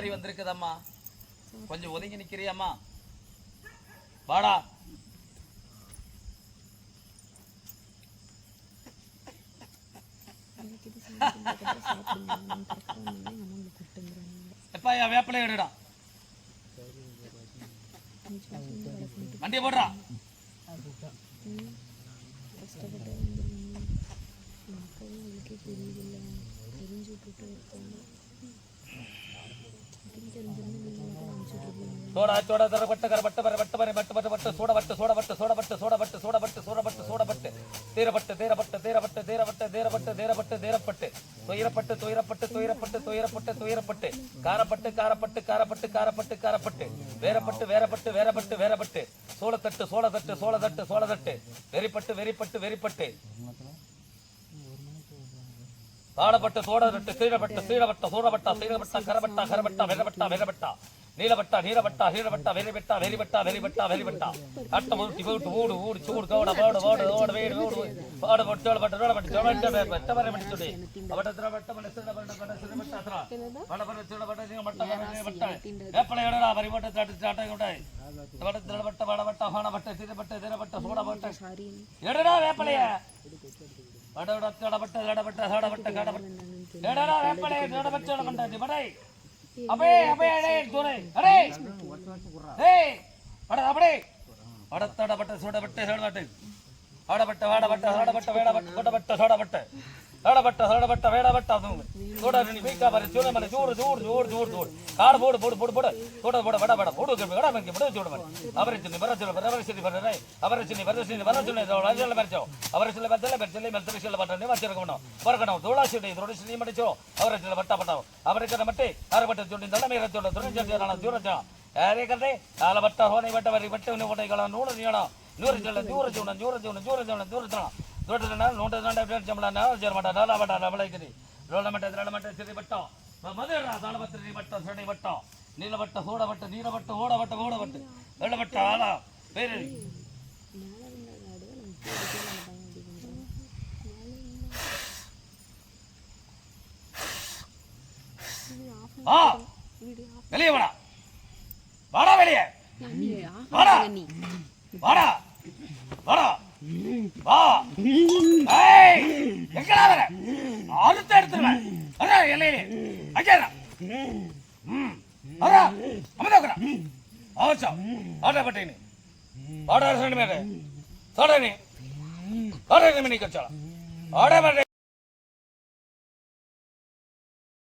Lorry வந்திருக்குதம்மா. கொஞ்சம் ஒதுங்கி நிக்கிறியம்மா. வாடா. எப்பா என் வேப்பிலை எடுடா. வண்டியை போடுறா. சோடா சோடா தர பட்ட கர பட்ட பர பட்ட பர பட்ட பட்ட பட்ட சோட பட்டு சோட பட்டு சோட பட்டு சோட பட்டு சோட பட்டு சோட பட்டு சோட பட்டு தீரப்பட்டு தீரப்பட்டு தீரப்பட்டு தீரப்பட்டு தீரப்பட்டு தீரப்பட்டு தீரப்பட்டு. துயரப்பட்டு துயரப்பட்டு துயரப்பட்டு துயரப்பட்டு துயரப்பட்டு. காரப்பட்டு காரப்பட்டு காரப்பட்டு காரப்பட்டு காரப்பட்டு. வேறப்பட்டு வேறப்பட்டு வேறப்பட்டு வேறப்பட்டு சோளத்தட்டு சோளத்தட்டு சோளத்தட்டு சோளத்தட்டு. வெறிப்பட்டு வெறிப்பட்டு வெறிப்பட்டு. தாளப்பட்ட சோடப்பட்டு சீரப்பட்ட சீரப்பட்ட சூடப்பட்ட சீரப்பட்ட வெறப்பட்டா வெறப்பட்டா வெரப்பட்ட வெரப்பட்ட நீலப்பட்ட நீலப்பட்ட நீலப்பட்ட வெறிபெட்டா வெறிபெட்டா வெறிபெட்டா வெறிபெட்டா அட்ட ஊட்டி ஊட்டு ஊடு ஊடு சூடு கவுட ஓடு ஓடு ஓடு வீடு ஊடு ஓடு போட்டு சோளப்பட்ட சோளப்பட்ட சோளப்பட்ட வெட்ட வரை மணி சொல்லி அவட்ட திரவட்ட மணி சிறப்பட்ட பட்ட சிறப்பட்ட அத்ரா பட பட சிறப்பட்ட நீலப்பட்ட வெட்ட வேப்பலை எடடா வரிபட்ட தாட்டு தாட்டை கொண்டாய் வட திரவட்ட வடவட்ட ஹானப்பட்ட சிறப்பட்ட திரப்பட்ட சூடப்பட்ட எடடா வேப்பலைய வடவட தடப்பட்ட தடப்பட்ட தடப்பட்ட கடப்பட்ட எடடா வேப்பலை தடப்பட்ட தடப்பட்ட படை அபே அபே அடே தூரை அடே. ஏய் அட அபடே அடத்தடப்பட்ட சோடப்பட்ட சோடப்பட்ட ஆடப்பட்ட வாடப்பட்ட ஆடப்பட்ட வேடப்பட்ட போடப்பட்ட சோடப்பட்ட. ಹರಡಬಟ್ಟ ಹರಡಬಟ್ಟ ಬೇಡಬಟ್ಟ ಅದು ನೋಡ ಬೇಕ ಬರ ಚೂಡ ಮನೆ ಚೂರು ಚೂರು ಚೂರು ಚೂರು ಚೂರು ಕಾಡು ಬೋಡು ಬೋಡು ಬೋಡು ಬೋಡು ತೋಟ ಬೋಡ ಬಡ ಬಡ ಬೋಡು ಗಡ ಬಂಗೆ ಬಿಡು ಚೂಡ ಮನೆ ಅವರ ಚಿನ್ನಿ ಬರ ಚೂಡ ಬರ ಬರ ಸಿನಿ ಬರ ಅವರ ಚಿನ್ನಿ ಬರ ಸಿನಿ ಬರ ಚುನ್ನಿ ಅಲ್ಲ ಬೆರೆಚಾವು ಅವರ ಚಿಲ್ಲ ಬೆತ್ತಲೆ ಬೆತ್ತಲೆ ಮೆಲ್ತರೆ ಚಿಲ್ಲ ಬಟ್ಟ ನೀವು ಚಿರಕಣವು ಬರ್ಕಣವು ತೋಳ ಸಿಡಿ ದೊಡ್ಡ ಸಿಡಿ ಮಡಿಚೋ ಅವರ ಚಿಲ್ಲ ಬಟ್ಟ ಬಟ್ಟವು ಅವರ ಕಡೆ ಮಟ್ಟಿ ಅವರ ಬಟ್ಟ ಚುಂಡಿ ದಳ ಮೇರ ಚೂಡ ದೊಡ್ಡ ಚೂಡ ಚೂರ ಚಾ ಯಾರೇ ಕತೆ ಆಲ ಬಟ್ಟ ಹೋನೆ ಬಟ್ಟ ಬರಿ ಬಟ್ಟೆ ಉಣ್ಣೆ ಬಟ್ಟೆಗಳ ನೂರು ನೀಳ ನೂರು ಜನ ನೂರು ಜೀವನ ನೂರು ಜೀವನ ನೂರು ಜೀವನ ನೂರು ಜನ தோட்டத்தினா நோட்டதாண்டா பேர் சம்பளானா சேர மாட்டா லாலா மாட்டா லபலைக்குது லோல மட்ட திரள மட்ட சிறு வட்டம் மதுரா தாளபத்திரி வட்டம் செடை வட்டம் நீலவட்ட சூடவட்ட நீரவட்ட ஓடவட்ட ஓடவட்டு வெள்ளவட்ட ஆலா பேரு ஆ வெளியே வாடா. வாடா வெளியே. வாடா. வாடா. வா. ஏய் எங்கடா வர? அறுத்து எடுத்துருவேன். அரா எல்லையிலே. அஜயரா. ம். அரா அமதோக்கடா ஆச்சா ஆடா பட்டேனி ஆடா மேலே